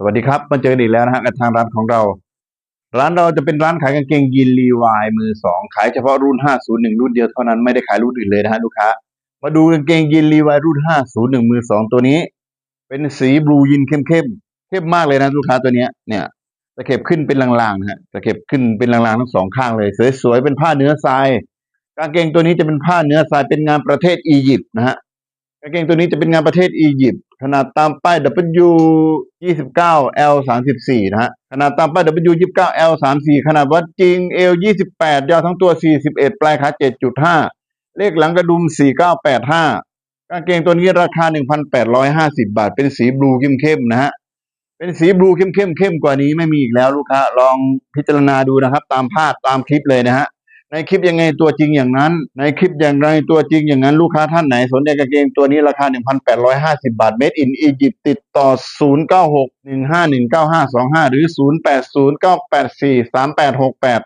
สวัสดีครับ มาเจอกันอีกแล้วนะฮะกับทางร้านของเรา ร้านเราจะเป็นร้านขายกางเกงยีนรีวายมือสองขายเฉพาะรุ่น 501 รุ่นเดียวเท่านั้นไม่ได้ขายรุ่นอื่นเลยนะฮะลูกค้า มาดูกางเกงยีนรีวายรุ่น 501 มือสองตัวนี้ เป็นสีบลูยินเข้มเข้มเข้มมากเลยนะลูกค้าตัวเนี้ยเนี่ยตะเข็บขึ้นเป็นลางๆนะฮะตะเข็บขึ้นเป็นลางๆทั้งสองข้างเลยสวยๆเป็นผ้าเนื้อทรายกางเกงตัวนี้จะเป็นผ้าเนื้อทรายเป็นงานประเทศอียิปต์นะฮะกางเกงตัวนี้จะเป็นงานประเทศอียิปต์ ขนาดตามป้าย W 29 L 34นะฮะ ขนาดตามป้าย W 29 L 34ขนาดวัดจริง L 28 ยาวทั้งตัว 41 ปลายขา7.5 เลขหลังกระดุม 4985 กางเกงตัวนี้ราคา 1,850 บาท เป็นสีบลูเข้มๆนะฮะ เป็นสีบลูเข้มๆเข้มกว่านี้ไม่มีอีกแล้วลูกค้า ลองพิจารณาดูนะครับ ตามภาพตามคลิปเลยนะฮะ ในคลิปยังไงตัวจริงอย่างนั้น ในคลิปอย่างไรตัวจริงอย่างนั้นลูกค้าท่านไหน สนใจกางเกงตัวนี้ราคา 1,850 บาทเมดอินอียิปต์ติดต่อ 096-151-9525 หรือ 0809843868